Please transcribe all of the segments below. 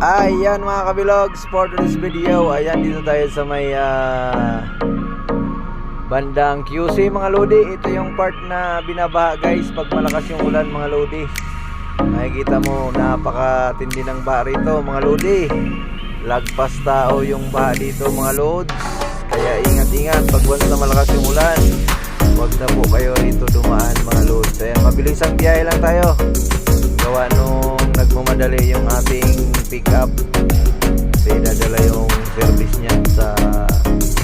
Ayan mga kabilogs, for this video, ayan dito tayo sa may ah, bandang QC mga lodi. Ito yung part na binabaha guys pag malakas yung ulan mga lodi. Makikita mo napakatindi ng baha rito mga lodi. Lagpas tao yung baha dito mga lods. Kaya ingat-ingat pag once na malakas yung ulan. Huwag na po kayo rito dumaan mga lods. Ayan, mabilisang biyahe lang tayo. Gawa nagmamadali yung ating pick up. Kasi dadala yung service niya sa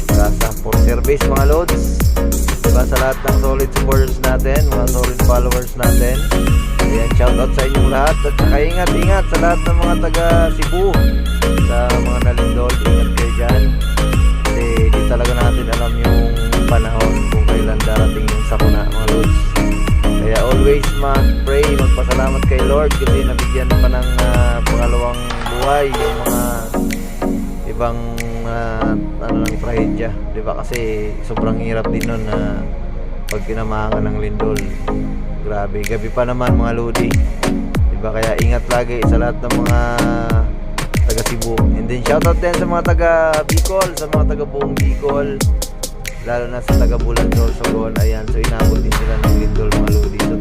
Casa for service mga loads. Diba sa lahat ng solid supporters natin, mga solid followers natin. Ayan, shoutout sa inyong lahat. At saka ingat-ingat sa lahat ng mga taga Cebu. Sa mga nalindol, ingat kayo dyan. Kasi di talaga natin mag-pray, magpasalamat kay Lord kasi nabigyan pa ng ah, pangalawang buhay yung mga ibang ah, ano ng trahedya, 'di ba? Kasi sobrang hirap din nun na pag kinamahangan ng lindol. Grabe, gabi pa naman mga lodi. 'Di ba? Kaya ingat lagi sa lahat ng mga taga Cebu. And then shoutout din sa mga taga Bicol, sa mga taga buong Bicol lalo na sa taga Bulan Sorsogon ayan so inabot din sila ng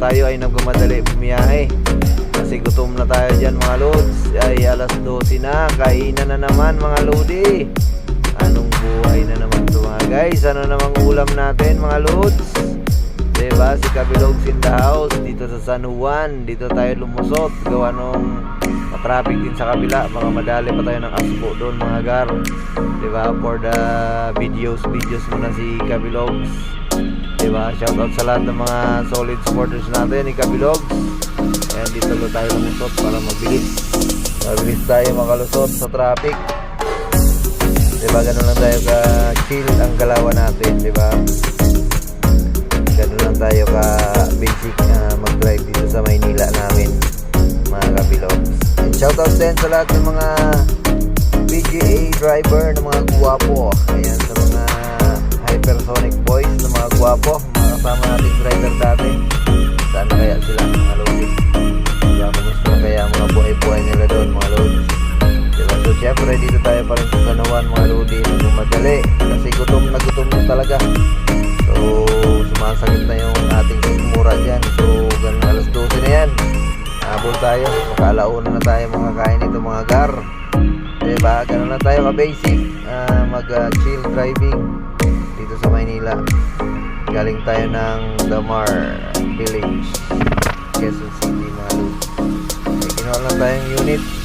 tayo ay nagmamadali bumiyahe kasi gutom na tayo dyan mga lods ay alas 12 na kainan na naman mga lodi anong buhay na naman to mga guys ano namang ulam natin mga lods Diba? Si Kabilogs in the house dito sa San Juan. Dito tayo lumusot. Gawa nung traffic din sa kabila. Baka madali pa tayo ng aspo doon mga gar. Diba? For the videos, videos muna si Kabilogs. Diba? Shoutout sa lahat ng mga solid supporters natin ni Kabilogs. Ayan, dito lo tayo lumusot para mabilis. Mabilis tayo makalusot sa traffic. Diba? Ganun lang tayo ka-chill ang galawan natin. Diba? Ganun lang tayo ka basic na mag-drive dito sa Maynila namin mga kabilogs. And shoutout din sa lahat ng mga PGA driver ng mga guwapo. Ayan sa mga Kasama nating driver dati. Saan kaya sila mga lodi? Diba, kumusta na kaya mga buhay-buhay nila doon mga lodi? Diba? So syempre dito tayo pa rin sa San Juan mga lodi. Nagmamadali. Kasi gutom na gutom na talaga. So, sumasakit na yung ating sikmura dyan. So, ganun alas 12 na yan. Habol tayo. Makalauna na tayo mga kain ito mga gar. Diba? Ganun lang tayo ka-basic. Ah, Mag-chill driving dito sa Maynila. Galing tayo ng Damar Village. Quezon City mga lods. May lang tayong unit.